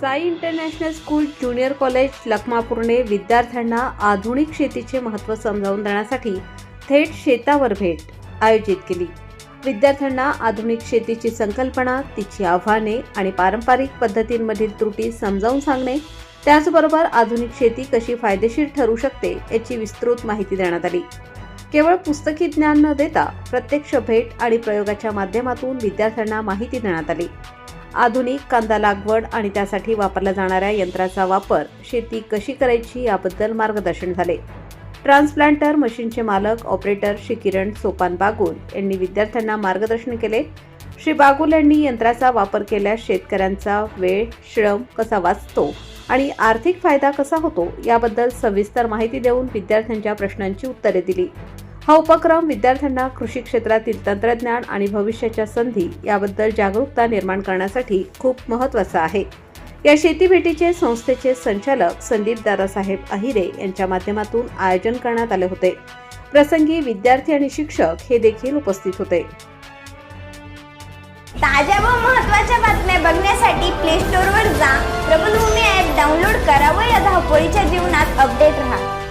Sai international school junior college लखमापूरने विद्यार्थ्यांना आधुनिक शेतीचे महत्त्व समजावून देण्यासाठी थेट शेतावर भेट आयोजित केली. विद्यार्थ्यांना आधुनिक शेतीची संकल्पना तिची आव्हाने आणि पारंपरिक पद्धतींमधील त्रुटी समजावून सांगणे त्याचबरोबर आधुनिक शेती कशी फायदेशीर ठरू शकते याची विस्तृत माहिती देण्यात आली. केवळ पुस्तकी ज्ञान न देता प्रत्यक्ष भेट आणि प्रयोगाच्या माध्यमातून विद्यार्थ्यांना माहिती देण्यात आली. आधुनिक कांदा लागवड आणि त्यासाठी वापरल्या जाणाऱ्या यंत्राचा वापर शेती कशी करायची याबद्दल मार्गदर्शन झाले. ट्रान्सप्लांटर मशीनचे मालक ऑपरेटर श्री किरण सोपान बागुल यांनी विद्यार्थ्यांना मार्गदर्शन केले. श्री बागुल यांनी यंत्राचा वापर केल्यास शेतकऱ्यांचा वेळ श्रम कसा वाचतो आणि आर्थिक फायदा कसा होतो याबद्दल सविस्तर माहिती देऊन विद्यार्थ्यांच्या प्रश्नांची उत्तरे दिली. हा उपक्रम विद्यार्थ्यांना कृषी क्षेत्रातील तंत्रज्ञान आणि भविष्याच्या संधी याबद्दल जागरूकता निर्माण करण्यासाठी खूप महत्त्वाचा आहे. या शेती भेटीचे संस्थेचे संचालक संदीप दादासाहेब अहिरे यांच्या माध्यमातून आयोजन करण्यात आले होते. प्रसंगी विद्यार्थी आणि शिक्षक हे देखील उपस्थित होते. ताज्या व महत्त्वाच्या बातम्या बघण्यासाठी प्ले स्टोअरवर जा. प्रबलभूमी ॲप डाउनलोड करा व या धावपळीच्या जीवनात अपडेट राहा.